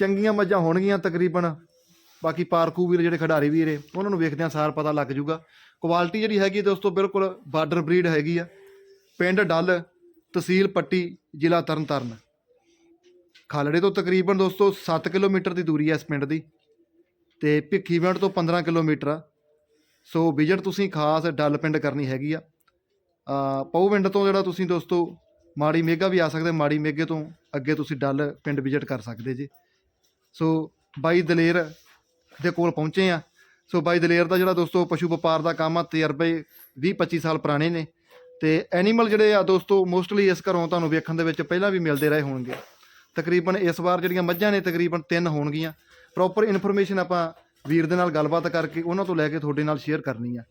ਚੰਗੀਆਂ ਮੱਝਾਂ ਹੋਣਗੀਆਂ ਤਕਰੀਬਨ। ਬਾਕੀ ਪਾਰਕੂ ਵੀਰ ਜਿਹੜੇ ਖਿਡਾਰੀ ਵੀਰ ਏ ਉਹਨਾਂ ਨੂੰ ਵੇਖਦਿਆਂ ਸਾਰ ਪਤਾ ਲੱਗ ਜੂਗਾ। ਕੁਆਲਿਟੀ ਜਿਹੜੀ ਹੈਗੀ ਦੋਸਤੋ ਬਿਲਕੁਲ ਬਾਰਡਰ ਬਰੀਡ ਹੈਗੀ ਆ। ਪਿੰਡ ਡੱਲ, ਤਹਿਸੀਲ ਪੱਟੀ, ਜ਼ਿਲ੍ਹਾ ਤਰਨਤਾਰਨ। ਖਾਲੜੇ ਤੋਂ ਤਕਰੀਬਨ ਦੋਸਤੋ 7 ਕਿਲੋਮੀਟਰ ਦੀ ਦੂਰੀ ਹੈ ਇਸ ਪਿੰਡ ਦੀ ਤੇ ਭਿੱਖੀਵਿੰਡ ਤੋਂ 15 ਕਿਲੋਮੀਟਰ ਆ। ਸੋ ਵਿਜ਼ਿਟ ਤੁਸੀਂ ਖਾਸ ਡੱਲ ਪਿੰਡ ਕਰਨੀ ਹੈਗੀ ਆ। ਆ ਪਿੰਡ ਤੋਂ ਜਿਹੜਾ ਤੁਸੀਂ ਦੋਸਤੋ ਮਾੜੀ ਮੇਗਾ ਵੀ ਆ ਸਕਦੇ, ਮਾੜੀ ਮੇਗੇ ਤੋਂ ਅੱਗੇ ਤੁਸੀਂ ਡੱਲ ਪਿੰਡ ਵਿਜ਼ਿਟ ਕਰ ਸਕਦੇ ਜੀ। ਸੋ ਬਾਈ ਦਲੇਰ ਦੇ ਕੋਲ ਪਹੁੰਚੇ ਆ। ਸੋ ਬਾਈ ਦਲੇਰ ਦਾ ਜਿਹੜਾ ਦੋਸਤੋ ਪਸ਼ੂ ਵਪਾਰ ਦਾ ਕੰਮ ਆ, ਤਜਰਬੇ 20 25 ਸਾਲ ਪੁਰਾਣੇ ਨੇ। ਤੇ ਐਨੀਮਲ ਜਿਹੜੇ ਆ ਦੋਸਤੋ ਮੋਸਟਲੀ ਇਸ ਘਰੋਂ ਤੁਹਾਨੂੰ ਵੇਖਣ ਦੇ ਵਿੱਚ ਪਹਿਲਾਂ ਵੀ ਮਿਲਦੇ ਰਹੇ ਹੋਣਗੇ। ਤਕਰੀਬਨ ਇਸ ਵਾਰ ਜਿਹੜੀਆਂ ਮੱਝਾਂ ਨੇ ਤਕਰੀਬਨ ਤਿੰਨ ਹੋਣਗੀਆਂ। ਪ੍ਰੋਪਰ ਇਨਫੋਰਮੇਸ਼ਨ ਆਪਾਂ ਵੀਰ ਦੇ ਨਾਲ ਗੱਲਬਾਤ ਕਰਕੇ ਉਹਨਾਂ ਤੋਂ ਲੈ ਕੇ ਤੁਹਾਡੇ ਨਾਲ ਸ਼ੇਅਰ ਕਰਨੀ ਆ।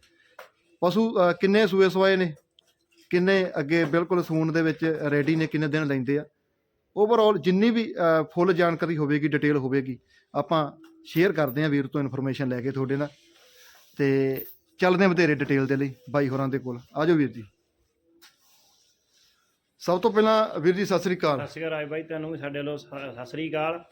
ਪਸ਼ੂ ਕਿੰਨੇ ਸੂਏ ਸਵਾਏ ਨੇ? ਕਿੰਨੇ ਅੱਗੇ ਬਿਲਕੁਲ ਸੂਣ ਦੇ ਵਿੱਚ ਰੈਡੀ ਨੇ, ਕਿੰਨੇ ਦਿਨ ਲੈਂਦੇ ਆ? ਓਵਰਆਲ ਜਿੰਨੀ ਵੀ ਫੁੱਲ ਜਾਣਕਾਰੀ ਹੋਵੇਗੀ ਡਿਟੇਲ ਹੋਵੇਗੀ ਆਪਾਂ ਸ਼ੇਅਰ ਕਰਦੇ ਹਾਂ ਵੀਰ ਤੋਂ ਇਨਫੋਰਮੇਸ਼ਨ ਲੈ ਕੇ ਤੁਹਾਡੇ ਨਾਲ। ਤੇ ਚੱਲਦੇ ਹਾਂ ਵਧੇਰੇ ਡਿਟੇਲ ਦੇ ਲਈ ਬਾਈ ਹੋਰਾਂ ਦੇ ਕੋਲ। ਆਜੋ ਵੀਰ ਜੀ। ਸਭ ਤੋਂ ਪਹਿਲਾਂ ਵੀਰ ਜੀ ਸਤਿ ਸ੍ਰੀ ਅਕਾਲ। ਸਤਿ ਸ਼੍ਰੀ ਅਕਾਲ ਰਾਜ ਬਾਈ ਤੁਹਾਨੂੰ ਵੀ ਸਾਡੇ ਵੱਲੋਂ ਸਤਿ ਸ਼੍ਰੀ ਅਕਾਲ।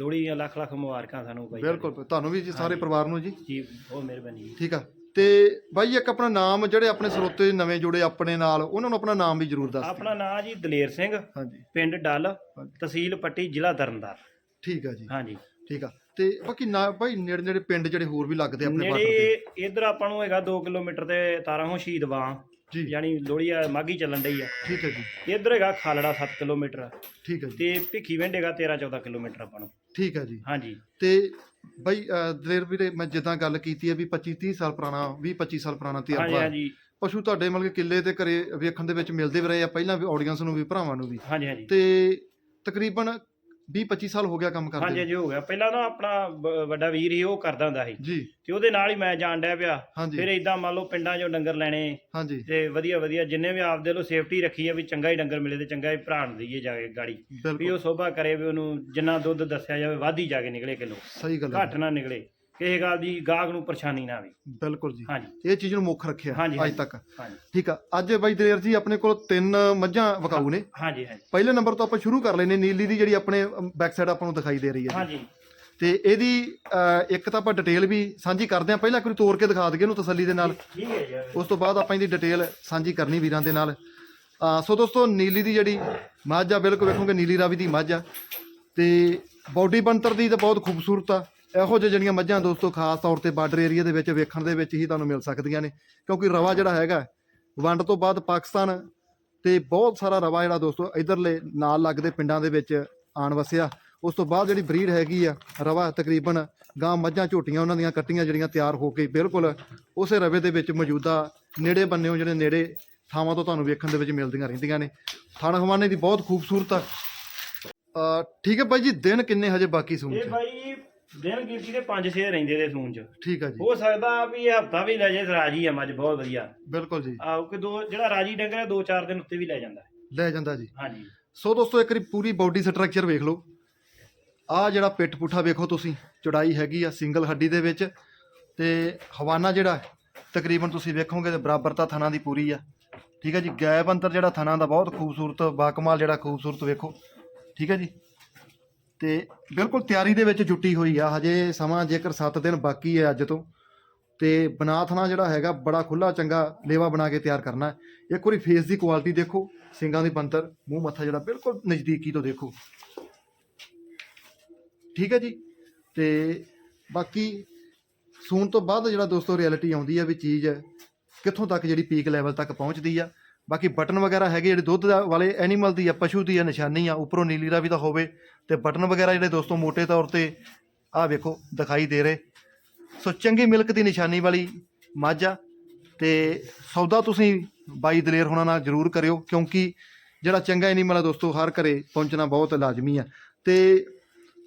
ਲੋਹੜੀ ਦੀਆਂ ਲੱਖ ਲੱਖ ਮੁਬਾਰਕਾਂ ਸਾਨੂੰ ਬਾਈ ਬਿਲਕੁਲ ਤੁਹਾਨੂੰ ਵੀ ਜੀ ਸਾਰੇ ਪਰਿਵਾਰ ਨੂੰ ਜੀ। ਜੀ ਬਹੁਤ ਮਿਹਰਬਾਨੀ ਜੀ। ਠੀਕ ਆ। ਤੇ ਬਾਈ ਇੱਕ ਆਪਣਾ ਨਾਮ ਜਿਹੜੇ ਆਪਣੇ ਸਰੋਤੇ ਨਵੇਂ ਜੁੜੇ ਆਪਣੇ ਨਾਲ ਉਹਨਾਂ ਨੂੰ ਆਪਣਾ ਨਾਮ ਵੀ ਜ਼ਰੂਰ ਦੱਸ ਆਪਣਾ ਨਾਮ ਜੀ ਦਲੇਰ ਸਿੰਘ ਹਾਂਜੀ। ਪਿੰਡ ਡੱਲ। ਤਹਿਸੀਲ ਪੱਟੀ ਜ਼ਿਲ੍ਹਾ ਤਰਨਤਾਰਨ। ਠੀਕ ਆ ਜੀ। ਹਾਂਜੀ। ਠੀਕ ਆ। ਤੇ ਬਾਕੀ ਨਾ ਭਾਈ ਨੇੜੇ ਨੇੜੇ ਪਿੰਡ ਜਿਹੜੇ ਹੋਰ ਵੀ ਲੱਗਦੇ ਆਪਣੇ ਨੇੜੇ ਇਧਰ ਆਪਾਂ ਨੂੰ ਹੈਗਾ 2 ਕਿਲੋਮੀਟਰ ਤੇ ਤਾਰਾਂ ਹੋ ਸ਼ਹੀਦ ਵਾਂ। ਜੀ। ਯਾਨੀ ਲੋਹੜੀ ਆ ਮਾਗੀ ਚੱਲਣ ਡਈ ਆ। ਠੀਕ ਹੈ ਜੀ। ਇਧਰ ਹੈਗਾ ਖਾਲੜਾ 7 ਕਿਲੋਮੀਟਰ। ਠੀਕ ਹੈ ਜੀ। ਤੇ ਭਿੱਖੀ ਵਿੰਡ ਹੈਗਾ 13 14 ਕਿਲੋਮੀਟਰ ਆਪਾਂ ਨੂੰ। ਠੀਕ ਹੈ ਜੀ। ਹਾਂਜੀ। ਤੇ ਬਾਈ ਅਹ, ਦਲੇਰ ਵੀਰੇ ਮੈਂ ਜਿੱਦਾਂ ਗੱਲ ਕੀਤੀ ਹੈ ਵੀ 25 30 ਸਾਲ ਪੁਰਾਣਾ 20 25 ਸਾਲ ਪੁਰਾਣਾ ਹਾਂਜੀ ਤਜਰਬਾ ਹਾਂਜੀ। ਪਸ਼ੂ ਤੁਹਾਡੇ ਮਤਲਬ ਕਿ ਕਿੱਲੇ ਤੇ ਘਰੇ ਵੇਖਣ ਦੇ ਵਿੱਚ ਮਿਲਦੇ ਵੀ ਰਹੇ ਆ ਪਹਿਲਾਂ ਵੀ ਆਡੀਅנס ਨੂੰ ਵੀ ਭਰਾਵਾਂ ਨੂੰ ਵੀ। ਹਾਂਜੀ ਹਾਂਜੀ। ਤੇ ਤਕਰੀਬਨ 20 25 ਸਾਲ ਹੋ ਗਿਆ ਕੰਮ ਹਾਂਜੀ ਕਰਦੇ ਹਾਂਜੀ ਹੋ ਗਿਆ। ਪਹਿਲਾਂ ਨਾ ਆਪਣਾ ਬ- ਵੱਡਾ ਵੀਰ ਸੀ ਉਹ ਕਰਦਾ ਹੁੰਦਾ ਸੀ। ਜੀ। ਤੇ ਉਹਦੇ ਨਾਲ ਹੀ ਮੈਂ ਜਾਣ ਡਿਆ ਪਿਆ। ਹਾਂਜੀ। ਫਿਰ ਇਦਾਂ ਮੰਨ ਲਓ ਪਿੰਡਾਂ 'ਚੋਂ ਡੰਗਰ ਲੈਣੇ। ਹਾਂਜੀ। ਤੇ ਵਧੀਆ ਵਧੀਆ ਜਿੰਨੇ ਵੀ ਆਪਦੇ ਲੋ ਸੇਫਟੀ ਰੱਖੀ ਆ ਵੀ ਚੰਗਾ ਹੀ ਡੰਗਰ ਮਿਲੇ ਤੇ ਚੰਗਾ ਹੀ ਭਰਾਣ ਦਈਏ ਜਾ ਕੇ ਗਾੜੀ। ਵੀ ਬਿਲਕੁਲ। ਉਹ ਸੋਭਾ ਕਰੇ ਵੀ ਉਹਨੂੰ ਜਿੰਨਾ ਦੁੱਧ ਦੱਸਿਆ ਜਾਵੇ ਵੱਧ ਹੀ ਜਾ ਕੇ ਨਿਕਲੇ ਕਿਲੋ। ਸਹੀ ਗੱਲ ਹੈ। ਘੱਟ ਨਾ ਨਿਕਲੇ। ਕਿਸੇ ਗੱਲ ਦੀ ਗਾਹਕ ਨੂੰ ਪਰੇਸ਼ਾਨੀ ਨਾ ਆਵੇ। ਬਿਲਕੁਲ ਜੀ। ਹਾਂਜੀ। ਇਹ ਚੀਜ਼ ਨੂੰ ਮੁੱਖ ਰੱਖਿਆ ਹਾਂਜੀ, ਅੱਜ ਹਾਂਜੀ। ਤੱਕ। ਹਾਂਜੀ। ਠੀਕ ਆ। ਅੱਜ ਬਾਈ ਦਲੇਰ ਜੀ ਆਪਣੇ ਕੋਲ ਤਿੰਨ ਮੱਝਾਂ ਵਕਾਊ ਨੇ। ਹਾਂਜੀ ਹਾਂਜੀ। ਪਹਿਲੇ ਨੰਬਰ ਤੋਂ ਆਪਾਂ ਸ਼ੁਰੂ ਕਰ ਲੈਨੇ ਨੀਲੀ ਦੀ ਜਿਹੜੀ ਆਪਣੇ ਬੈਕ ਸਾਈਡ ਆਪਾਂ ਨੂੰ ਦਿਖਾਈ ਦੇ ਰਹੀ ਹੈ ਜੀ। ਹਾਂਜੀ। ਤੇ ਇਹਦੀ ਅਹ, ਇੱਕ ਤਾਂ ਆਪਾਂ ਡਿਟੇਲ ਵੀ ਸਾਂਝੀ ਕਰਦੇ ਹਾਂ। ਪਹਿਲਾਂ ਵਾਰੀ ਤੋੜ ਕੇ ਦਿਖਾ ਦਈਏ ਇਹਨੂੰ ਤਸੱਲੀ ਦੇ ਨਾਲ। ਠੀਕ ਹੈ ਜੀ ਉਸ ਤੋਂ ਬਾਅਦ ਆਪਾਂ ਇਹਦੀ ਡਿਟੇਲ ਸਾਂਝੀ ਕਰਨੀ ਵੀਰਾਂ ਦੇ ਨਾਲ। ਅਹ, ਸੋ ਦੋਸਤੋ ਨੀਲੀ ਦੀ ਜਿਹੜੀ ਮੱਝ ਆ ਬਿਲਕੁਲ ਵੇਖੋਗੇ ਨੀਲੀ ਰਾਵੀ ਦੀ ਮੱਝ ਆ। ਤੇ ਬਾਡੀ ਬਣਤਰ ਦੀ ਤਾਂ ਬਹੁਤ ਖੂਬਸੂਰਤ ਆ। ਇਹੋ ਜਿਹੇ ਜਿਹੜੀਆਂ ਮੱਝਾਂ ਦੋਸਤੋ ਖਾਸ ਤੌਰ ਤੇ ਬਾਰਡਰ ਏਰੀਆ ਦੇ ਵਿੱਚ ਵੇਖਣ ਦੇ ਵਿੱਚ ਹੀ ਤੁਹਾਨੂੰ ਮਿਲ ਸਕਦੀਆਂ ਨੇ ਕਿਉਂਕਿ ਰਵਾ ਜਿਹੜਾ ਹੈਗਾ ਵੰਡ ਤੋਂ ਬਾਅਦ ਪਾਕਿਸਤਾਨ ਤੇ ਬਹੁਤ ਸਾਰਾ ਰਵਾ ਜਿਹੜਾ ਦੋਸਤੋ ਇਧਰਲੇ ਨਾਲ ਲੱਗਦੇ ਪਿੰਡਾਂ ਦੇ ਵਿੱਚ ਆਣ ਵਸਿਆ। ਉਸ ਤੋਂ ਬਾਅਦ ਜਿਹੜੀ ਬਰੀਡ ਹੈਗੀ ਆ ਰਵਾ ਤਕਰੀਬਨ ਗਾਂ ਮੱਝਾਂ ਝੋਟੀਆਂ ਉਹਨਾਂ ਦੀਆਂ ਕੱਟੀਆਂ ਜਿਹੜੀਆਂ ਤਿਆਰ ਹੋ ਕੇ ਬਿਲਕੁਲ ਉਸੇ ਰਵੇ ਦੇ ਵਿੱਚ ਮੌਜੂਦਾ ਨੇੜੇ ਬੰਨਿਓ ਜਿਹੜੇ ਨੇੜੇ ਥਾਵਾਂ ਤੋਂ ਤੁਹਾਨੂੰ ਵੇਖਣ ਦੇ ਵਿੱਚ ਮਿਲਦੀਆਂ ਰਹਿੰਦੀਆਂ ਨੇ। ਥਣ ਹਵਾਨੇ ਦੀ ਬਹੁਤ ਖੂਬਸੂਰਤ ਆ। ਠੀਕ ਹੈ ਬਾਈ ਜੀ ਦਿਨ ਕਿੰਨੇ ਹਜੇ ਬਾਕੀ ਸੂਣ ਇਹ ਬਾਈ ਦਿਨ ਗਿਣਤੀ ਦੇ 5-6 ਰਹਿੰਦੇ ਦੇ ਸੂਨ ਚ। ਠੀਕ ਆ ਜੀ। ਹੋ ਸਕਦਾ ਵੀ ਇਹ ਹਫਤਾ ਵੀ ਲੈ ਜੇ ਰਾਜੀ ਆ ਮੱਝ ਬਹੁਤ ਵਧੀਆ। ਬਿਲਕੁਲ ਜੀ। ਆਹ ਕਿ ਦੋ ਜਿਹੜਾ ਰਾਜੀ ਡੰਗਰ ਹੈ 2-4 ਦਿਨ ਉੱਤੇ ਵੀ ਲੈ ਜਾਂਦਾ। ਹੈ। ਲੈ ਜਾਂਦਾ ਜੀ। ਹਾਂਜੀ। ਸੋ ਦੋਸਤੋ ਇੱਕ ਵਾਰੀ ਪੂਰੀ ਬਾਡੀ ਸਟਰਕਚਰ ਵੇਖ ਲਓ। ਆ ਜਿਹੜਾ ਪਿੱਠ ਪੁੱਠਾ ਵੇਖੋ ਤੁਸੀਂ ਚੌੜਾਈ ਹੈਗੀ ਆ ਸਿੰਗਲ ਹੱਡੀ ਦੇ ਵਿੱਚ। ਤੇ ਹਵਾਨਾ ਜਿਹੜਾ ਹੈ, ਤਕਰੀਬਨ ਤੁਸੀਂ ਵੇਖੋਗੇ ਤੇ ਬਰਾਬਰਤਾ ਥਣਾ ਦੀ ਪੂਰੀ ਆ। ਠੀਕ ਹੈ ਜੀ ਗੈਪ ਅੰਤਰ ਜਿਹੜਾ ਥਣਾ ਦਾ ਬਹੁਤ ਖੂਬਸੂਰਤ ਬਾਕਮਾਲ ਜਿਹੜਾ ਖੂਬਸੂਰਤ ਵੇਖੋ। ਠੀਕ ਹੈ ਜੀ। ਤੇ ਬਿਲਕੁਲ ਤਿਆਰੀ ਦੇ ਵਿੱਚ ਜੁਟੀ ਹੋਈ ਆ, ਹਜੇ ਸਮਾਂ ਜੇਕਰ 7 ਦਿਨ ਬਾਕੀ ਹੈ ਅੱਜ ਤੋਂ, ਤੇ ਬਨਾਥਣਾ ਜਿਹੜਾ ਹੈਗਾ ਬੜਾ ਖੁੱਲਾ ਚੰਗਾ ਲੇਵਾ ਬਣਾ ਕੇ ਤਿਆਰ ਕਰਨਾ ਇੱਕ ਵਾਰੀ ਫੇਸ ਦੀ ਕੁਆਲਿਟੀ ਦੇਖੋ, ਸਿੰਗਾਂ ਦੀ ਬੰਤਰ ਮੂੰਹ ਮੱਥਾ ਜਿਹੜਾ ਬਿਲਕੁਲ ਨਜ਼ਦੀਕੀ ਤੋਂ ਦੇਖੋ। ਠੀਕ ਹੈ ਜੀ? ਤੇ ਬਾਕੀ ਸੂਣ ਤੋਂ ਬਾਅਦ ਜਿਹੜਾ ਦੋਸਤੋ ਰਿਐਲਿਟੀ ਆਉਂਦੀ ਹੈ ਵੀ ਚੀਜ਼ ਕਿੱਥੋਂ ਤੱਕ ਜਿਹੜੀ ਪੀਕ ਲੈਵਲ ਤੱਕ ਪਹੁੰਚਦੀ ਆ। ਬਾਕੀ ਬਟਨ ਵਗੈਰਾ ਹੈਗੇ ਜਿਹੜੇ ਦੁੱਧ ਵਾਲੇ ਐਨੀਮਲ ਦੀ ਆ, ਪਸ਼ੂ ਦੀ ਆ, ਨਿਸ਼ਾਨੀ ਆ, ਉੱਪਰੋਂ ਨੀਲੀ ਰਾਵੀ ਦਾ ਹੋਵੇ ਤੇ ਬਟਨ ਵਗੈਰਾ ਜਿਹੜੇ ਦੋਸਤੋ ਮੋٹے ਤੌਰ ਤੇ ਆਹ ਵੇਖੋ ਦਿਖਾਈ ਦੇ ਰਹੇ। ਸੋ ਚੰਗੀ ਮਿਲਕ ਦੀ ਨਿਸ਼ਾਨੀ ਵਾਲੀ ਮੱਝ ਆ ਤੇ ਸੌਦਾ ਤੁਸੀਂ ਬਾਈ ਦਲੇਰ ਹੋਣਾ ਨਾਲ ਜ਼ਰੂਰ ਕਰਿਓ ਕਿਉਂਕਿ ਜਿਹੜਾ ਚੰਗਾ ਐਨੀਮਲ ਆ ਦੋਸਤੋ ਹਰ ਘਰੇ ਪਹੁੰਚਣਾ ਬਹੁਤ ਲਾਜ਼ਮੀ ਆ। ਤੇ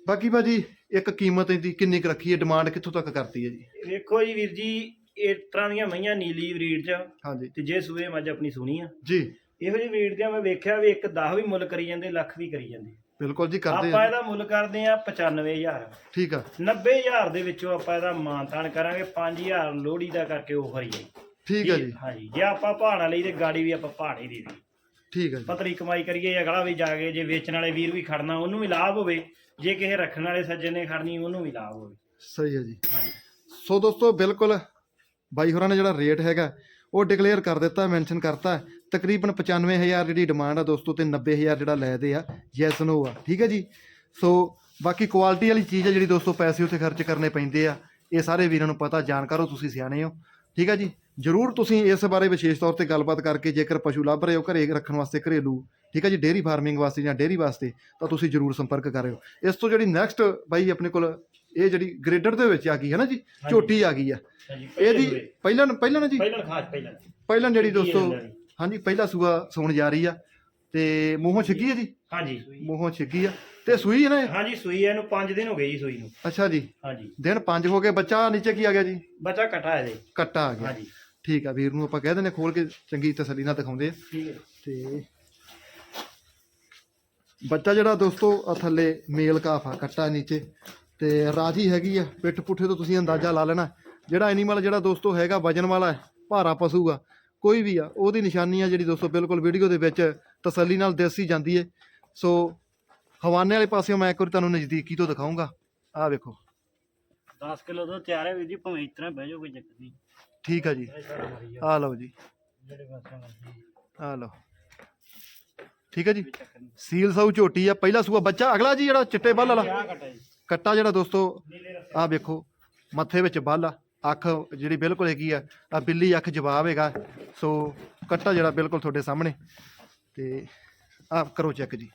ਬਾਕੀ ਭਾਜੀ ਇੱਕ ਕੀਮਤ ਇਹਦੀ ਕਿੰਨੀ ਕੁ ਰੱਖੀ ਹੈ? ਡਿਮਾਂਡ ਕਿੱਥੋਂ ਤੱਕ ਕਰਤੀ ਹੈ ਜੀ? ਵੇਖੋ ਜੀ ਵੀਰ ਜੀ ਇਸ ਤਰ੍ਹਾਂ ਦੀਆਂ ਮਈਆਂ ਨੀਲੀ ਬਰੀਡ ਚ ਹਾਂਜੀ। ਤੇ ਜੇ ਸੂਏ ਮੱਝ ਆਪਣੀ ਸੁਣੀ ਆ। ਜੀ। ਇਹੋ ਜਿਹੀ ਬਰੀਡ ਦੀਆਂ ਮੈਂ ਵੇਖਿਆ ਵੀ ਇੱਕ 10 ਵੀ ਮੁੱਲ ਕਰੀ ਜਾਂਦੇ ਲੱਖ ਵੀ ਕਰੀ ਜਾਂਦੇ। ਬਿਲਕੁਲ ਜੀ ਕਰਦੇ ਆਪਾਂ ਆ ਇਹਦਾ ਮੁੱਲ ਕਰਦੇ ਆ 95000 ਠੀਕ ਆ। 90000 ਦੇ ਵਿੱਚੋਂ ਆਪਾਂ ਇਹਦਾ ਮਾਨਤਾਨ ਕਰਾਂਗੇ 5000 ਲੋਹੜੀ ਦਾ ਕਰਕੇ ਉਹ ਹੀ ਹੈ। ਠੀਕ ਆ ਜੀ ਹਾਂਜੀ ਜੇ ਆਪਾਂ ਭਾਣਾ ਲਈ ਤੇ ਗਾੜੀ ਵੀ ਆਪਾਂ ਹੀ ਦੇ ਦੀ ਠੀਕ ਆ ਜੀ। ਪਤਲੀ ਕਮਾਈ ਕਰੀਏ ਅਗਲਾ ਵੀ ਜਾ ਕੇ ਜੇ ਵੇਚਣ ਵਾਲੇ ਵੀਰ ਵੀ ਖੜਨਾ ਉਹਨੂੰ ਵੀ ਲਾਭ ਹੋਵੇ। ਜੇ ਕਿਸੇ ਰੱਖਣ ਵਾਲੇ ਸੱਜਣ ਨੇ ਖੜਨੀ ਉਹਨੂੰ ਵੀ ਲਾਭ ਹੋਵੇ। ਸਹੀ ਹੈ ਜੀ। ਹਾਂਜੀ। ਸੋ ਦੋਸਤੋ ਬਿਲਕੁਲ ਬਾਈ ਹੋਰਾਂ ਨੇ ਜਿਹੜਾ ਰੇਟ ਹੈਗਾ ਉਹ ਡਿਕਲੇਅਰ ਕਰ ਦਿੱਤਾ ਮੈਂਸ਼ਨ ਕਰਤਾ। ਤਕਰੀਬਨ 95000 ਜਿਹੜੀ ਡਿਮਾਂਡ ਆ ਦੋਸਤੋ ਤੇ 90000 ਜਿਹੜਾ ਲੈਦੇ ਆ ਯੈਸ ਨੋ ਆ। ਠੀਕ ਹੈ ਜੀ? ਸੋ ਬਾਕੀ ਕੁਆਲਿਟੀ ਵਾਲੀ ਚੀਜ਼ ਹੈ ਜਿਹੜੀ ਦੋਸਤੋ ਪੈਸੇ ਉੱਥੇ ਖਰਚ ਕਰਨੇ ਪੈਂਦੇ ਆ। ਇਹ ਸਾਰੇ ਵੀਰਾਂ ਨੂੰ ਪਤਾ ਜਾਣਕਾਰ ਹੋ ਤੁਸੀਂ ਸਿਆਣੇ ਹੋ। ਠੀਕ ਹੈ ਜੀ? ਜਰੂਰ ਤੁਸੀਂ ਇਸ ਬਾਰੇ ਵਿਸ਼ੇਸ਼ ਤੌਰ ਤੇ ਗੱਲਬਾਤ ਕਰਕੇ ਜੇਕਰ ਪਸ਼ੂ ਲੱਭ ਰਹੇ ਹੋ ਘਰੇ ਰੱਖਣ ਵਾਸਤੇ ਘਰੇਲੂ ਠੀਕ ਹੈ ਜੀ ਡੇਅਰੀ ਫਾਰਮਿੰਗ ਵਾਸਤੇ ਜਾਂ ਡੇਅਰੀ ਵਾਸਤੇ ਤਾਂ ਤੁਸੀਂ ਜਰੂਰ ਸੰਪਰਕ ਕਰਿਓ ਇਸ ਤੋਂ ਜਿਹੜੀ ਨੈਕਸਟ ਬਾਈ ਆਪਣੇ ਕੋਲ ਇਹ ਜਿਹੜੀ ਗ੍ਰੇਡਰ ਦੇ ਵਿੱਚ ਆ ਗਈ ਹੈ ਨਾ ਜੀ ਝੋਟੀ ਆ ਗਈ ਆ। ਇਹਦੀ ਪਹਿਲਾਂ ਪਹਿਲਾਂ ਨਾ ਜੀ? ਪਹਿਲਾਂ ਖਾਸ ਪਹਿਲਾਂ। ਪਹਿਲਾਂ ਜਿਹੜੀ ਦੋਸਤੋ। ਹਾਂਜੀ ਪਹਿਲਾ ਸੂਆ ਸੌਣ ਜਾ ਰਹੀ ਆ ਤੇ ਮੂੰਹੋਂ ਛਿੱਗੀ ਹੈ ਜੀ? ਹਾਂਜੀ। ਮੂੰਹੋਂ ਛਿੱਗੀ ਆ। ਤੇ ਸੂਈ ਹੈ ਨਾ ਇਹ? ਹਾਂਜੀ ਸੂਈ ਇਹਨੂੰ 5 ਦਿਨ ਹੋ ਗਏ ਜੀ ਸੂਈ ਨੂੰ। ਅੱਛਾ ਜੀ। ਹਾਂਜੀ। ਦਿਨ 5 ਹੋ ਗਏ ਬੱਚਾ ਨੀਚੇ ਕੀ ਆ ਗਿਆ ਜੀ? ਬੱਚਾ ਕਟਾ ਇਹਦੇ। ਕੱਟਾ ਆ ਗਿਆ। ਹਾਂਜੀ। ਠੀਕ ਆ ਵੀਰ ਨੂੰ ਆਪਾਂ ਕਹਿ ਦਿੰਦੇ ਖੋਲ ਕੇ ਚੰਗੀ ਤਸੱਲੀ ਨਾਲ ਦਿਖਾਉਂਦੇ ਆ। ਠੀਕ ਹੈ ਤੇ ਬੱਚਾ ਜਿਹੜਾ ਦੋਸਤੋ ਆ ਥੱਲੇ ਮੇਲ ਕਾਫ ਆ ਕੱਟਾ ਨੀਚੇ। ਤੇ ਰਾਜੀ ਹੈਗੀ ਆ ਪਿੱਠ ਪੁੱਠੇ ਤੋਂ ਤੁਸੀਂ ਅੰਦਾਜ਼ਾ ਲਾ ਲੈਣਾ। ਜਿਹੜਾ ਐਨੀਮਲ ਜਿਹੜਾ ਦੋਸਤੋ ਹੈਗਾ ਵਜਨ ਵਾਲਾ ਹੈ, ਭਾਰਾ ਪਸ਼ੂ ਆ। ਕੋਈ ਵੀ ਆ ਉਹਦੀ ਨਿਸ਼ਾਨੀ ਆ ਜਿਹੜੀ ਦੋਸਤੋ ਬਿਲਕੁਲ ਵੀਡੀਓ ਦੇ ਵਿੱਚ ਤਸੱਲੀ ਨਾਲ ਦੱਸੀ ਜਾਂਦੀ ਏ। ਸੋ ਹਵਾਨੇ ਵਾਲੇ ਪਾਸਿਓਂ ਮੈਂ ਇੱਕ ਵਾਰੀ ਤੁਹਾਨੂੰ ਨਜ਼ਦੀਕੀ ਤੋਂ ਦਿਖਾਉਂਗਾ ਆਹ ਵੇਖੋ। 10 ਕਿਲੋ ਤੋਂ ਤਿਆਰ ਹੈ ਵੀਰ ਜੀ ਭਾਵੇਂ ਤਰ੍ਹਾਂ ਬਹਿ ਜਾਓ ਕੋਈ ਚੱਕਰ ਨਹੀਂ। ਠੀਕ ਆ ਜੀ। ਆਹ ਲਓ ਜੀ। ਜਿਹੜੇ ਪਾਸੇ ਮਰਜ਼ੀ। ਆਹ ਲਓ। ਠੀਕ ਆ ਜੀ। ਸੀਲ ਸਾਊ ਝੋਟੀ ਆ ਪਹਿਲਾ ਸੂਆ ਬੱਚਾ ਅਗਲਾ ਜੀ ਜਿਹੜਾ ਚਿੱਟੇ ਬੱਲ ਵਾਲਾ। ਆ ਕਟਾ ਜਿਹੜਾ ਦੋਸਤੋ ਆਹ ਵੇਖੋ ਮੱਥੇ ਵਿੱਚ ਬੱਲ ਆ। ਅੱਖ ਜਿਹੜੀ ਬਿਲਕੁਲ ਹੈਗੀ ਆ ਆ ਬਿੱਲੀ ਅੱਖ ਜਵਾਬ ਹੈਗਾ। ਸੋ ਕੱਟਾ ਜਿਹੜਾ ਬਿਲਕੁਲ ਤੁਹਾਡੇ ਸਾਹਮਣੇ। ਤੇ ਆਪ ਕਰੋ ਚੈੱਕ ਜੀ।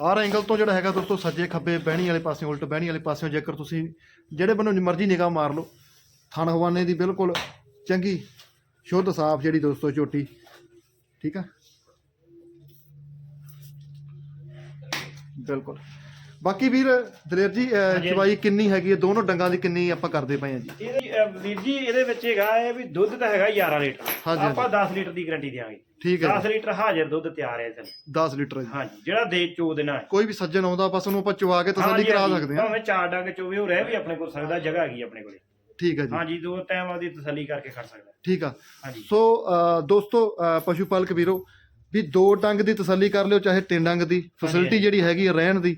ਆਰ ਐਂਗਲ ਤੋਂ ਜਿਹੜਾ ਹੈਗਾ ਦੋਸਤੋ, ਸੱਜੇ ਖੱਬੇ ਬਹਿਣੀ ਵਾਲੇ ਪਾਸੇ, ਉਲਟ ਬਹਿਣੀ ਵਾਲੇ ਪਾਸਿਓਂ ਜੇਕਰ ਤੁਸੀਂ ਜਿਹੜੇ ਬੰਨੋਂ ਮਰਜ਼ੀ ਨਿਗਾਹ ਮਾਰ ਲਓ, ਥਣ ਹਵਾਨੇ ਦੀ ਬਿਲਕੁਲ ਚੰਗੀ, ਸ਼ੁੱਧ ਸਾਫ਼ ਜਿਹੜੀ ਦੋਸਤੋ ਝੋਟੀ। ਠੀਕ ਆ? ਬਿਲਕੁਲ। ਬਾਕੀ ਵੀਰ ਦਲੇਰ ਜੀ ਅਹ, ਹਾਂਜੀ। ਚਵਾਈ ਕਿੰਨੀ ਹੈਗੀ ਹੈ? ਦੋਨੋਂ ਡੰਗਾਂ ਦੀ ਕਿੰਨੀ ਆਪਾਂ ਕਰਦੇ ਪਏ ਆ ਜੀ? ਇਹਦੇ ਅਹ, ਵੀਰ ਜੀ ਇਹਦੇ ਵਿੱਚ ਹੈਗਾ ਹੈ ਵੀ ਦੁੱਧ ਤਾਂ ਹੈਗਾ 11 ਲੀਟਰ। ਹਾਂਜੀ, ਆਪਾਂ 10 ਲੀਟਰ ਦੀ ਗਾਰੰਟੀ ਦੇਵਾਂਗੇ ਠੀਕ ਹੈ 10 ਲੀਟਰ ਹਾਜ਼ਰ ਦੁੱਧ ਤਿਆਰ ਹੈ ਲਈ। 10 ਲੀਟਰ ਜੀ। ਹਾਂਜੀ ਜਿਹੜਾ ਦੇ ਚੋ ਦੇਣਾ ਹੈ। ਕੋਈ ਵੀ ਸੱਜਣ ਆਉਂਦਾ ਬਸ ਉਹਨੂੰ ਆਪਾਂ ਚਵਾ ਕੇ ਤਸੱਲੀ ਹਾਂਜੀ, ਕਰਾ ਹਾਂਜੀ, ਸਕਦੇ ਹਾਂ। ਭਾਵੇਂ ਚਾਰ ਡੰਗ ਚੋਵੇ ਉਹ ਰਹਿ ਵੀ ਆਪਣੇ ਕੋਲ ਸਕਦਾ ਜਗ੍ਹਾ ਹੈਗੀ ਆਪਣੇ ਕੋਲੇ। ਠੀਕ ਹੈ ਜੀ। ਹਾਂਜੀ ਦੋ ਟਾਈਮ ਉਹਦੀ ਤਸੱਲੀ ਕਰਕੇ ਖੜ ਸਕਦਾ। ਠੀਕ ਆ। ਹਾਂਜੀ। ਸੋ ਦੋਸਤੋ ਪਸ਼ੂ ਪਾਲਕ ਵੀਰੋ ਵੀ ਦੋ ਡੰਗ ਦੀ ਤਸੱਲੀ ਕਰ ਲਿਓ ਚਾਹੇ ਤਿੰਨ ਡੰਗ ਦੀ। ਫੈਸਿਲਿਟੀ। ਜਿਹੜੀ ਹੈਗੀ ਹੈ ਰਹਿਣ ਦੀ।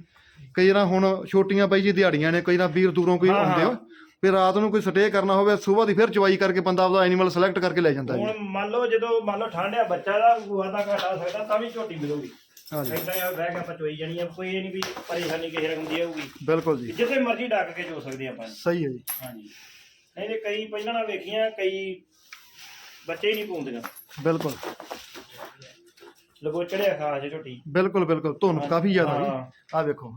ਕਈ ਵਾਰ ਹੁਣ ਛੋਟੀਆਂ ਬਾਈ ਜੀ ਦਿਹਾੜੀਆਂ ਨੇ ਕਈ ਵਾਰ ਵੀਰ ਦੂਰੋਂ ਕੋਈ ਆਉਂਦੇ ਹੋ। ਫਿਰ ਰਾਤ ਨੂੰ ਕੋਈ ਸਟੇ ਕਰਨਾ ਹੋਵੇ ਸਵੇਰ ਦੀ ਫਿਰ ਚਵਾਈ ਕਰਕੇ ਬੰਦਾ ਆਪਦਾ ਐਨੀਮਲ ਸਿਲੈਕਟ ਕਰਕੇ ਲੈ ਜਾਂਦਾ ਜੀ। ਹੁਣ ਮੰਨ ਲਓ ਜਦੋਂ ਮੰਨ ਲਓ ਠੰਡਿਆ ਬੱਚਾ ਦਾ ਗੁਆ ਦਾ ਘਟਾ ਸਕਦਾ ਤਾਂ ਵੀ ਝੋਟੀ ਮਿਲੂਗੀ। ਹਾਂਜੀ। ਆ ਬਹਿ ਕੇ ਆਪਾਂ ਚੋਈ ਜਾਣੀ ਆ ਕੋਈ ਇਹ ਨਹੀਂ ਵੀ ਪਰੇਸ਼ਾਨੀ ਕਿਸੇ ਰਕਮ ਦੀ ਆਊਗੀ ਬਿਲਕੁਲ ਜੀ। ਜਿੱਥੇ ਮਰਜ਼ੀ ਡੱਕ ਕੇ ਚੋ ਸਕਦੇ ਆਪਾਂ। ਸਹੀ ਹੈ ਜੀ। ਹਾਂਜੀ। ਨਹੀਂ ਤੇ ਕਈ ਪਹਿਲਾਂ ਨਾ ਵੇਖੀਆਂ ਕਈ ਬੱਚੇ ਹੀ ਨਹੀਂ ਪਾਉਂਦੀਆਂ ਬਿਲਕੁਲ। ਲਗੋਚੜਿਆ ਖਾਸ ਝੋਟੀ। ਬਿਲਕੁਲ ਬਿਲਕੁਲ। ਧੁੰਨ ਕਾਫੀ ਜ਼ਿਆਦਾ ਜੀ। ਹਾਂ। ਆ ਵੇਖੋ।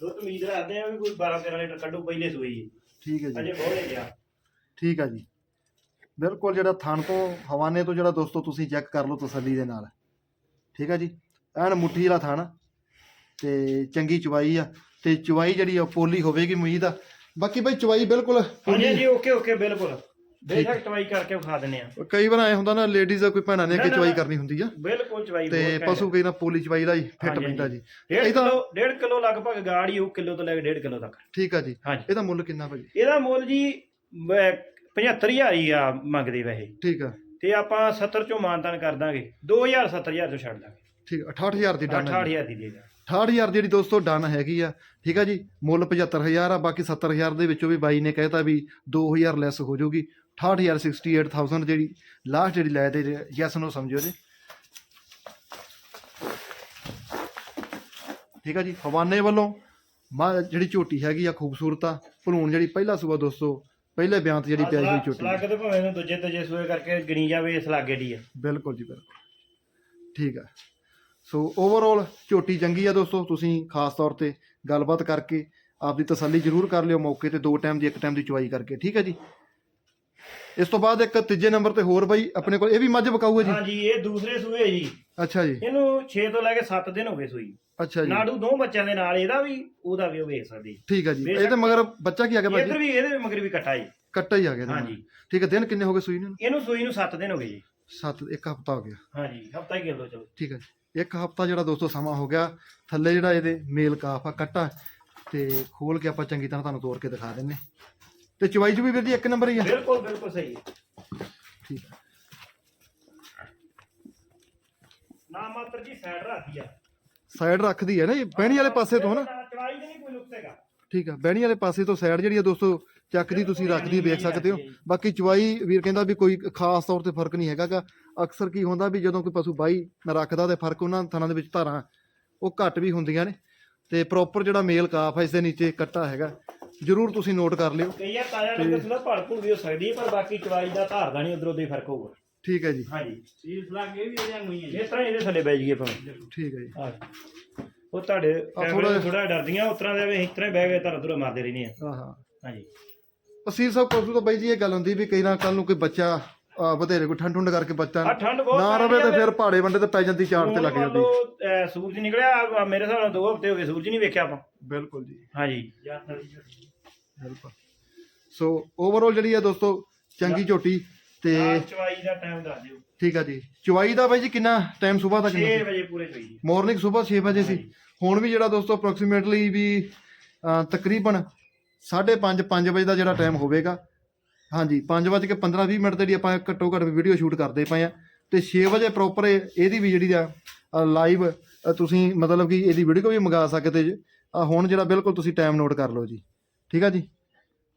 ਦੁੱਧ ਉਮੀਦ ਰੱਖਦੇ ਆ ਵੀ ਕੋਈ 12 13 ਲੀਟਰ ਕੱਢੂ ਪਹਿਲੇ ਸੂਈ ਠੀਕ ਹੈ ਜੀ। ਅਜੇ ਬਹੁਤੇ ਗਿਆ ਠੀਕ ਆ ਜੀ। ਬਿਲਕੁਲ ਜਿਹੜਾ ਥਣ ਤੋਂ ਹਵਾਨੇ ਤੋਂ ਜਿਹੜਾ ਦੋਸਤੋ ਤੁਸੀਂ ਚੈੱਕ ਕਰ ਲਓ ਤਸੱਲੀ ਦੇ ਨਾਲ। ਠੀਕ ਆ ਜੀ। ਐਨ ਮੁੱਠੀ ਵਾਲਾ ਥਣ ਤੇ ਚੰਗੀ ਚਵਾਈ ਆ। ਤੇ ਚਵਾਈ ਜਿਹੜੀ ਆ ਪੋਲੀ ਹੋਵੇਗੀ ਉਮੀਦ ਆ। ਬਾਕੀ ਬਈ ਚਵਾਈ ਬਿਲਕੁਲ ਹਾਂਜੀ ਹਾਂਜੀ ਓਕੇ ਓਕੇ ਬਿਲਕੁਲ। ਬੇਸ਼ੱਕ ਟਵਾਈ ਕਰਕੇ ਵਿਖਾ ਦਿੰਨੇ ਆ। ਕਈ ਵਾਰ ਐ ਹੁੰਦਾ ਨਾ ਲੇਡੀਜ਼ ਦਾ ਕੋਈ ਭੈਣਾਂ ਨੇ ਕਿ ਚਵਾਈ। ਕਰਨੀ ਹੁੰਦੀ ਆ। ਬਿਲਕੁਲ ਚਵਾਈ ਤੇ ਪਸ਼ੂ। ਕਈ ਨਾ ਪੋਲੀ ਚਵਾਈ ਦਾ ਹੀ ਫਿੱਟ ਪੈਂਦਾ ਜੀ। ਇਹ ਤਾਂ- ਕਿਲੋ ਡੇਢ ਕਿਲੋ ਲਗਭਗ ਗਾੜੀ ਉਹ ਕਿਲੋ ਤੋਂ ਲੈ ਕੇ ਡੇਢ ਕਿਲੋ ਤੱਕ। ਠੀਕ ਆ ਜੀ। ਇਹਦਾ ਮੁੱਲ ਕਿੰਨਾ ਭਾਜੀ? ਇਹਦਾ ਮੁੱਲ ਜੀ 75000 ਹੀ ਆ ਮੰਗਦੇ ਵੈਸੇ। ਠੀਕ ਆ। ਤੇ ਆਪਾਂ 70 ਚੋਂ ਮਾਨਤਾਨ ਕਰ ਦਾਂਗੇ। 2000 70000 ਚੋਂ ਛੱਡ ਦਾਂਗੇ। ਠੀਕ ਆ, 68000 ਦੀ ਡਨ ਹੈ 68000 ਦੀ ਦੇ ਦਾਂਗੇ। 68000 ਜਿਹੜੀ ਦੋਸਤੋ ਡਨ ਹੈਗੀ ਆ। ਠੀਕ ਆ ਜੀ। ਮੁੱਲ 75000 ਆ ਬਾਕੀ 70000 ਦੇ ਵਿੱਚੋਂ ਵੀ ਬਾਈ ਨੇ ਕਹਿਤਾ ਵੀ 2000 ਲੈਸ ਹੋ ਜਾਊਗੀ। 68000 68000 ਜਿਹੜੀ ਲਾਸਟ ਜਿਹੜੀ ਲੈ ਦੇ ਯੈਸ ਨੂੰ ਸਮਝਿਓ ਜੀ ਠੀਕ ਆ ਜੀ ਹਵਾਨੇ ਵੱਲੋਂ ਮਾ ਜਿਹੜੀ ਝੋਟੀ ਹੈਗੀ ਆ ਖੂਬਸੂਰਤ ਆ ਭਲੂਣ ਜਿਹੜੀ ਪਹਿਲਾ ਸੂਆ ਦੋਸਤੋ ਪਹਿਲੇ ਬਿਆਨ ਤੇ ਜਿਹੜੀ ਪਿਆਈ ਹੋਈ ਝੋਟੀ ਸਲਾਗ ਦੇ ਭਾਵੇਂ ਨੂੰ ਦੂਜੇ ਤੀਜੇ ਸੂਏ ਕਰਕੇ ਗਿਣੀ ਜਾਵੇ ਸਲਾਗੇ ਦੀ ਆ? ਬਿਲਕੁਲ ਜੀ ਬਿਲਕੁਲ। ਠੀਕ ਆ। ਸੋ ਓਵਰਆਲ ਝੋਟੀ ਚੰਗੀ ਆ ਦੋਸਤੋ ਤੁਸੀਂ ਖਾਸ ਤੌਰ ਤੇ ਗੱਲਬਾਤ ਕਰਕੇ ਆਪਦੀ ਤਸੱਲੀ ਜ਼ਰੂਰ ਕਰ ਲਿਓ ਮੌਕੇ ਤੇ ਦੋ ਟਾਈਮ ਦੀ ਇੱਕ ਟਾਈਮ ਦੀ ਚੁਆਈ ਕਰਕੇ। ਠੀਕ ਹੈ ਜੀ? ਇਸ ਤੋਂ ਬਾਅਦ ਇੱਕ ਤੀਜੇ ਨੰਬਰ ਤੇ ਹੋਰ ਬਾਈ ਆਪਣੇ ਕੋਲ ਇਹ ਵੀ ਮੱਝ ਬਕਾਊ ਹੈ ਜੀ? ਹਾਂਜੀ ਇਹ ਦੂਸਰੇ ਸੂਏ ਜੀ। ਅੱਛਾ ਜੀ। ਇਹਨੂੰ 6 ਤੋਂ ਲੈ ਕੇ 7 ਦਿਨ ਹੋ ਗਏ ਸੂਈ ਅੱਛਾ ਜੀ। ਨਾੜੂ ਦੋ ਬੱਚਿਆਂ ਦੇ ਨਾਲ ਇਹਦਾ ਵੀ ਉਹਦਾ ਵੀ ਉਹ ਵੇਖ ਸਕਦੀ ਠੀਕ ਹੈ ਜੀ। ਬੇਸ਼ੱਕ- ਇਹਦੇ ਮਗਰ ਬੱਚਾ ਕੀ ਆ ਗਿਆ ਇੱਧਰ ਭਾਜੀ ਵੀ ਇਹਦੇ ਮਗਰ ਵੀ ਕੱਟਾ ਜੀ। ਕੱਟਾ ਹੀ ਆ ਗਿਆ ਇਹਦੇ। ਹਾਂਜੀ। ਠੀਕ ਹੈ ਦਿਨ ਕਿੰਨੇ ਹੋ ਗਏ ਸੂਈ ਨੂੰ? ਇਹਨੂੰ ਸੂਈ ਨੂੰ 7 ਦਿਨ ਹੋ ਗਏ ਜੀ। ਸੱਤ ਇੱਕ ਹਫਤਾ ਹੋ ਗਿਆ। ਹਾਂਜੀ ਹਫਤਾ ਹੀ ਕਿਲੋ ਚਲੋ। ਠੀਕ ਹੈ ਜੀ। ਇੱਕ ਹਫਤਾ ਜਿਹੜਾ ਦੋਸਤੋ ਸਮਾਂ ਹੋ ਗਿਆ ਥੱਲੇ ਜਿਹੜਾ ਇਹਦੇ ਮੇਲ ਕਾਫ ਆ ਕੱਟਾ ਤੇ ਖੋਲ ਕੇ ਆਪਾਂ ਚੰਗੀ ਤਰ੍ਹਾਂ ਤੁਹਾਨੂੰ ਤੋੜ ਕੇ ਦਿਖਾ ਦਿੰਨੇ। ਤੇ ਚਵਾਈ ਚ ਵੀ ਵੀਰ ਜੀ ਇੱਕ ਨੰਬਰ ਹੀ ਆ। ਬਿਲਕੁਲ ਬਿਲਕੁਲ ਸਹੀ ਹੈ। ਠੀਕ ਨਾ ਮਾਤਰ ਜੀ ਸਾਈਡ ਰੱਖਦੀ ਆ। ਸਾਈਡ ਰੱਖਦੀ ਹੈ ਨਾ ਇਹ ਬਹਿਣੀ ਵਾਲੇ ਪਾਸੇ ਤੋਂ ਨਾ। ਚੜਾਈ ਦੇ ਨਹੀਂ ਕੋਈ ਨੁਕਸ ਹੈਗਾ ਠੀਕ ਆ ਬਹਿਣੀ ਵਾਲੇ ਪਾਸੇ ਤੋਂ ਸਾਈਡ ਜਿਹੜੀ ਆ ਦੋਸਤੋ ਚੱਕਦੀ ਤੁਸੀਂ ਰੱਖਦੀ ਵੇਖ ਸਕਦੇ ਹੋ। ਬਾਕੀ ਚਵਾਈ ਵੀਰ ਕਹਿੰਦਾ ਵੀ ਕੋਈ ਖਾਸ ਤੌਰ ਤੇ ਫ਼ਰਕ ਨਹੀਂ ਹੈਗਾਗਾ ਅਕਸਰ ਕੀ ਹੁੰਦਾ ਵੀ ਜਦੋਂ ਕੋਈ ਪਸ਼ੂ ਬਾਈ ਰੱਖਦਾ ਤੇ ਫ਼ਰਕ ਉਹਨਾਂ ਥਣਾਂ ਦੇ ਵਿੱਚ ਧਾਰਾਂ ਉਹ ਘੱਟ ਵੀ ਹੁੰਦੀਆਂ ਨੇ। ਤੇ ਪ੍ਰੋਪਰ ਜਿਹੜਾ ਮੇਲ ਕਾਫ ਹੈ ਇਸ ਦੇ ਨੀਚੇ ਕੱਟਾ ਹੈਗਾ। ਜਰੂਰ ਤੁਸੀਂ ਨੋਟ ਕਰ ਲਿਓ। ਕਈ ਆ ਤਾਜ਼ਾ ਡੰਗਰ ਥੋੜਾ ਭੜ ਭੁੜ ਵੀ ਹੋ ਸਕਦੀ ਹੈ, ਪਰ ਬਾਕੀ ਚੜਾਈ ਦਾ ਧਾਰ ਦਾ ਨਹੀਂ ਉਧਰੋਂ ਦੇ ਫ਼ਰਕ ਹੋਊਗਾ। ਠੀਕ ਹੈ ਜੀ। ਹਾਂਜੀ। ਸੀਸ ਲੱਗੇ ਵੀ ਇਹਦੇ ਵਾਂਗੂ ਹੀ ਹੈ ਇਸ ਤਰ੍ਹਾਂ ਇਹਦੇ ਥੱਲੇ ਬਹਿ ਜੀਏ ਭਾਵੇਂ। ਠੀਕ ਹੈ ਜੀ। ਹਾਂ। ਉਹ ਤੁਹਾਡੇ ਥੋੜ੍ਹਾ- ਥੋੜਾ ਥੋੜਾ ਡਰਦੀਆਂ ਉਸ ਤਰ੍ਹਾਂ ਦੇ ਵੀ ਇਸ ਤਰ੍ਹਾਂ ਹੀ ਬਹਿ ਗਏ ਧਰ ਧੁਰ ਮਾਰਦੇ ਰਹਿੰਦੇ ਆ। ਹਾਂ ਹਾਂ। ਹਾਂਜੀ। ਅਸੀਰ ਸਾਹਿਬ ਪਸ਼ੂ ਤਾਂ ਬਾਈ ਜੀ ਇਹ ਗੱਲ ਹੁੰਦੀ ਵੀ ਕਈ ਨਾ ਕੱਲ ਨੂੰ ਕੋਈ ਬੱਚਾ ਅਹ, ਬਥੇਰੇ ਕੋਈ ਠੰਡ ਠੁੰਡ ਕਰਕੇ ਬੱਚਾ ਆ ਠੰਡ ਬਹੁਤ ਨਾ ਰਵੇ ਤੇ ਫਿਰ ਪਹਾੜੇ ਵੰਡੇ ਤੇ ਪੈ ਜਾਂਦੀ ਚਾੜ ਤੇ ਲੱਗ ਜਾਂਦੀ। ਸੂਰਜ ਨਿਕਲਿਆ ਮੇਰੇ ਹਿਸਾਬ ਨਾਲ ਦੋ ਹਫ਼ਤੇ ਹੋ ਗਏ ਸੂਰਜ ਨਹੀਂ ਵੇਖਿਆ ਆਪਾਂ। ਬਿਲਕੁਲ ਜੀ। ਹਾਂਜੀ। ਬਿਲਕੁਲ ਸੋ ਓਵਰਆਲ ਜਿਹੜੀ ਆ ਦੋਸਤੋ ਚੰਗੀ ਝੋਟੀ ਤੇ ਚਵਾਈ ਦਾ ਟਾਈਮ ਦੱਸ ਦਿਓ। ਠੀਕ ਆ ਜੀ। ਚੁਆਈ ਦਾ ਬਾਈ ਜੀ ਕਿੰਨਾ ਟਾਈਮ ਸਵੇਰ ਤੱਕ 6 ਵਜੇ ਪੂਰੇ ਚੋਈ ਜੀ। ਮਾਰਨਿੰਗ ਸਵੇਰ 6 ਵਜੇ ਸੀ। ਹੁਣ ਵੀ ਜਿਹੜਾ ਦੋਸਤੋ ਅਪਰੋਕਸੀਮੇਟਲੀ ਵੀ ਤਕਰੀਬਨ 5:30 5 ਵਜੇ ਦਾ ਜਿਹੜਾ ਟਾਈਮ ਹੋਵੇਗਾ। ਹਾਂਜੀ 5 ਵਜੇ ਕੇ 15 20 ਮਿੰਟ ਦੀ ਆਪਾਂ ਘੱਟੋ ਘੱਟ ਵੀਡੀਓ ਸ਼ੂਟ ਕਰਦੇ ਪਏ ਆ। ਤੇ 6 ਵਜੇ ਪ੍ਰੋਪਰ ਇਹਦੀ ਵੀ ਜਿਹੜੀ ਆ ਲਾਈਵ ਤੁਸੀਂ ਮਤਲਬ ਕਿ ਇਹਦੀ ਵੀਡੀਓ ਵੀ ਮੰਗਾ ਸਕਦੇ ਜੀ। ਹੁਣ ਜਿਹੜਾ ਬਿਲਕੁਲ ਤੁਸੀਂ ਟਾਈਮ ਨੋਟ ਕਰ ਲਓ ਜੀ। ਠੀਕ ਆ ਜੀ?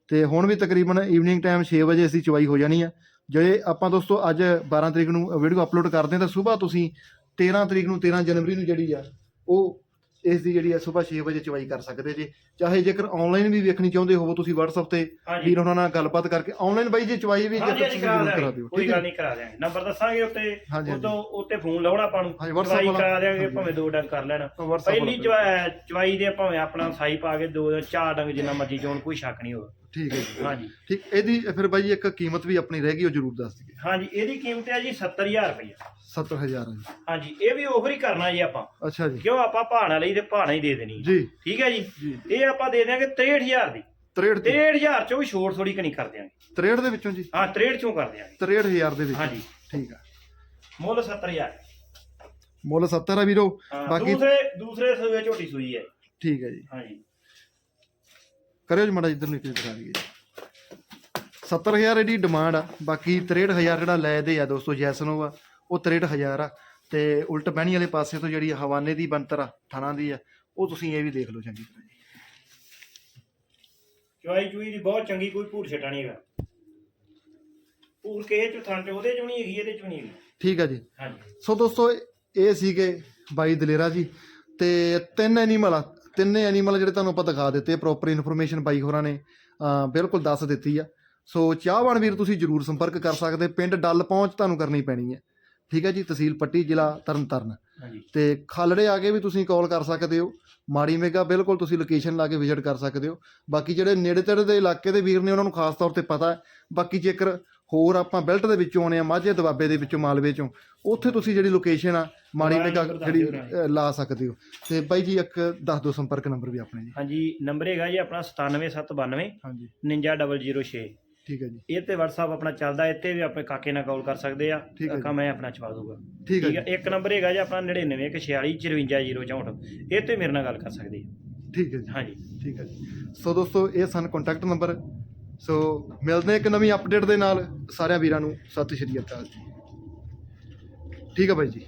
ਤੇ ਹੁਣ ਵੀ ਤਕਰੀਬਨ ਈਵਨਿੰਗ ਟਾਈਮ 6 ਵਜੇ ਅਸੀਂ ਚਵਾਈ ਹੋ ਜਾਣੀ ਆ। ਜੇ ਆਪਾਂ ਦੋਸਤੋ ਅੱਜ 12 ਤਰੀਕ ਨੂੰ ਵੀਡੀਓ ਅਪਲੋਡ ਕਰਦੇ ਹਾਂ, ਤਾਂ ਸਵੇਰ ਤੁਸੀਂ 13 ਤਰੀਕ ਨੂੰ 13 ਜਨਵਰੀ ਨੂੰ ਜਿਹੜੀ ਆ, ਉਹ ਇਸ ਦੀ ਜਿਹੜੀ ਆ ਸਵੇਰ 6 ਵਜੇ ਚਵਾਈ ਕਰ ਸਕਦੇ ਜੇ। ਚਾਹੇ ਜੇਕਰ ਆਨਲਾਈਨ ਵੀ ਵੇਖਣੀ ਚਾਹੁੰਦੇ ਹੋਵੋ ਤੁਸੀਂ WhatsApp ਤੇ ਹਾਂਜੀ। ਵੀਰ ਉਹਨਾਂ ਨਾਲ ਗੱਲਬਾਤ ਕਰਕੇ ਆਨਲਾਈਨ ਬਾਈ ਜੀ ਚਵਾਈ ਵੀ ਹਾਂਜੀ ਜੇਕਰ ਹਾਂਜੀ ਤੁਸੀਂ ਕਰਾ ਜ਼ਰੂਰ ਕਰਾ ਦਿਆਂਗੇ। ਦਿਓ ਕੋਈ ਠੀਕ ਗੱਲ ਹੈ ਨਹੀਂ ਕਰਾ ਦਿਆਂਗੇ। ਨੰਬਰ ਦੱਸਾਂਗੇ ਉੱਤੇ ਹਾਂਜੀ, ਉਦੋਂ ਉੱਤੇ ਫੋਨ ਲਾਉਣਾ ਆਪਾਂ ਨੂੰ। ਹਾਂਜੀ, WhatsApp ਚਵਾਈ ਵਾਲਾ। ਕਰਾ ਦਿਆਂਗੇ ਹਾਂਜੀ। ਭਾਵੇਂ ਦੋ ਡੰਗ ਕਰ ਲੈਣ। WhatsApp ਪਹਿਲੀ ਵਾਲਾ ਚਵਾ- ਚਵਾਈ ਦੇ ਭਾਵੇਂ ਆਪਣਾ ਸਾਈ ਪਾ ਕੇ ਦੋ ਚਾਰ ਡੰਗ ਜਿੰਨਾ ਮਰਜ਼ੀ ਚੋਣ ਕੋਈ ਸ਼ੱਕ ਨਹੀਂ ਹੋਵੇ ਠੀਕ ਹੈ ਜੀ। ਹਾਂਜੀ। ਠੀਕ ਇਹਦੀ ਫਿਰ ਬਾਈ ਇੱਕ ਕੀਮਤ ਵੀ ਆਪਣੀ ਰਹਿ ਗਈ ਉਹ ਜ਼ਰੂਰ ਦੱਸ ਦਿਓ। ਹਾਂਜੀ ਇਹਦੀ ਕੀਮਤ ਹੈ ਜੀ 70000 ਰੁਪਏ 70000 ਹੈ ਜੀ। ਹਾਂਜੀ ਇਹ ਵੀ ਓਵਰ ਹੀ ਕਰਨਾ ਜੀ ਆਪਾਂ। ਅੱਛਾ ਜੀ। ਕਿਉਂ ਆਪਾਂ ਭਾਣਾ ਲਈ ਤੇ ਭਾਣਾ ਹੀ ਦੇ ਦੇਣੀ। ਜੀ। ਠੀਕ ਹੈ ਜੀ। ਇਹ ਆਪਾਂ ਦੇ ਦਿਆਂਗੇ 63000 ਦੀ। 63 ਦੀ। 63000 ਚੋਂ ਵੀ ਛੋਟ ਥੋੜੀ ਕਣੀ ਕਰ ਦਿਆਂਗੇ। 63 ਦੇ ਵਿੱਚੋਂ ਜੀ? ਹਾਂ 63 ਚੋਂ ਕਰ ਦਿਆਂਗੇ। 63000 ਦੇ ਵਿੱਚ। ਹਾਂਜੀ। ਠੀਕ ਆ। ਮੁੱਲ 70000 ਮੁੱਲ 70 ਆ ਵੀਰੋ। ਬਾਕੀ ਦੂਸਰੇ ਦੂਸਰੇ ਸੂਏ ਝੋਟੀ ਸੂਈ ਹੈ। ਠੀਕ ਹੈ ਜੀ। ਹਾਂਜੀ। ਕਰਿਓ ਜੀ ਮਾੜਾ ਜਿੱਧਰ ਨਿਕਲ ਦਿਖਾ ਦਈਏ 70000 ਇਹਦੀ ਡਿਮਾਂਡ ਆ ਬਾਕੀ 63000 ਜਿਹੜਾ ਲੈ ਦੇ ਆ ਦੋਸਤੋ ਜੈਸਨੋ ਆ ਉਹ 63000 ਆ। ਤੇ ਉਲਟ ਬਹਿਣੀ ਵਾਲੇ ਪਾਸੇ ਤੋਂ ਜਿਹੜੀ ਹਵਾਨੇ ਦੀ ਬੰਤਰ ਆ ਥਣਾ ਦੀ ਆ ਉਹ ਤੁਸੀਂ ਇਹ ਵੀ ਦੇਖ ਲਓ ਚੰਗੀ ਤਰ੍ਹਾਂ ਜੀ। ਚਵਾਈ ਚੂਈ ਦੀ ਬਹੁਤ ਚੰਗੀ ਕੋਈ ਭੂਰ ਛਟਾ ਨਹੀਂ ਹੈਗਾ ਭੂਰ ਕਿਸੇ ਚ ਥਾਂ ਚ ਉਹਦੇ ਚ ਨਹੀਂ ਹੈਗੀ ਇਹਦੇ ਚ ਨਹੀਂ ਹੈਗੀ। ਠੀਕ ਆ ਜੀ। ਹਾਂਜੀ। ਸੋ ਦੋਸਤੋ ਇਹ ਸੀਗੇ ਬਾਈ ਦਲੇਰਾ ਜੀ ਤੇ ਤਿੰਨ ਐਨੀਮਲ ਆ ਤਿੰਨੇ ਐਨੀਮਲ ਜਿਹੜੇ ਤੁਹਾਨੂੰ ਆਪਾਂ ਦਿਖਾ ਦਿੱਤੇ ਪ੍ਰੋਪਰ ਇਨਫੋਰਮੇਸ਼ਨ ਬਾਈ ਹੋਰਾਂ ਨੇ ਬਿਲਕੁਲ ਦੱਸ ਦਿੱਤੀ ਆ। ਸੋ ਚਾਹਵਾਨ ਵੀਰ ਤੁਸੀਂ ਜਰੂਰ ਸੰਪਰਕ ਕਰ ਸਕਦੇ ਪਿੰਡ ਡੱਲ ਪਹੁੰਚ ਤੁਹਾਨੂੰ ਕਰਨੀ ਪੈਣੀ ਹੈ। ਠੀਕ ਹੈ ਜੀ ਤਹਿਸੀਲ ਪੱਟੀ ਜ਼ਿਲ੍ਹਾ ਤਰਨਤਾਰਨ। ਤੇ ਖਾਲੜੇ ਆ ਕੇ ਵੀ ਤੁਸੀਂ ਕਾਲ ਕਰ ਸਕਦੇ ਹੋ। ਮਾੜੀ ਮੇਗਾ ਬਿਲਕੁਲ ਤੁਸੀਂ ਲੋਕੇਸ਼ਨ ਲਾ ਕੇ ਵਿਜ਼ਿਟ ਕਰ ਸਕਦੇ ਹੋ। ਬਾਕੀ ਜਿਹੜੇ ਨੇੜੇ ਤੇੜੇ ਦੇ ਇਲਾਕੇ ਦੇ ਵੀਰ ਨੇ ਉਹਨਾਂ ਨੂੰ ਖਾਸ ਤੌਰ ਤੇ ਪਤਾ ਹੈ। ਬਾਕੀ ਜੇਕਰ ਹੋਰ ਆਪਾਂ ਬੈਲਟ ਦੇ ਵਿੱਚੋਂ ਆਉਣੇ ਆ ਮਾਝੇ ਦਬਾਬੇ ਦੇ ਵਿੱਚੋਂ ਮਾਲਵੇ ਚੋਂ। ਉੱਥੇ ਤੁਸੀਂ ਜਿਹੜੀ ਲੋਕੇਸ਼ਨ ਆ ਮੋਬਾਈਲ ਮੇਗਾ ਜਿਹੜੀ। ਅ, ਲਾ ਸਕਦੇ ਹੋ। ਤੇ ਬਾਈ ਜੀ ਇੱਕ ਦੱਸ ਦਿਓ ਸੰਪਰਕ ਨੰਬਰ ਵੀ ਆਪਣੇ ਜੀ। ਹਾਂਜੀ ਨੰਬਰ ਹੈਗਾ ਜੀ ਆਪਣਾ 97792 ਹਾਂਜੀ। 99006 ਠੀਕ ਹੈ ਜੀ। ਇਹ ਤੇ WhatsApp ਆਪਣਾ ਚੱਲਦਾ ਇੱਥੇ ਵੀ ਆਪਣੇ ਕਾਕੇ ਨਾਲ ਕਾਲ ਕਰ ਸਕਦੇ ਆ। ਠੀਕ ਹੈ ਕਾਕਾ ਮੈਂ ਆਪਣਾ ਚਵਾ ਦੂੰਗਾ ਠੀਕ ਹੈ ਜੀ। ਇੱਕ ਨੰਬਰ ਹੈਗਾ ਜੀ ਆਪਣਾ 9916454064 ਇਹ ਤੇ ਮੇਰੇ ਨਾਲ ਗੱਲ ਕਰ ਸਕਦੇ ਆ। ਠੀਕ ਹੈ ਜੀ। ਹਾਂਜੀ। ਠੀਕ ਹੈ ਜੀ। ਸੋ ਦੋਸਤੋ ਇਹ ਸਨ ਕੰਟੈਕਟ ਨੰਬਰ ਸੋ ਮਿਲਦੇ ਹਾਂ ਇੱਕ ਨਵੀਂ ਅਪਡੇਟ ਦੇ ਨਾਲ ਸਾਰਿਆਂ ਵੀਰਾਂ ਨੂੰ। ਸਤਿ ਸ਼੍ਰੀ ਅਕਾਲ ਜੀ। ਠੀਕ ਹੈ ਬਾਈ ਜੀ।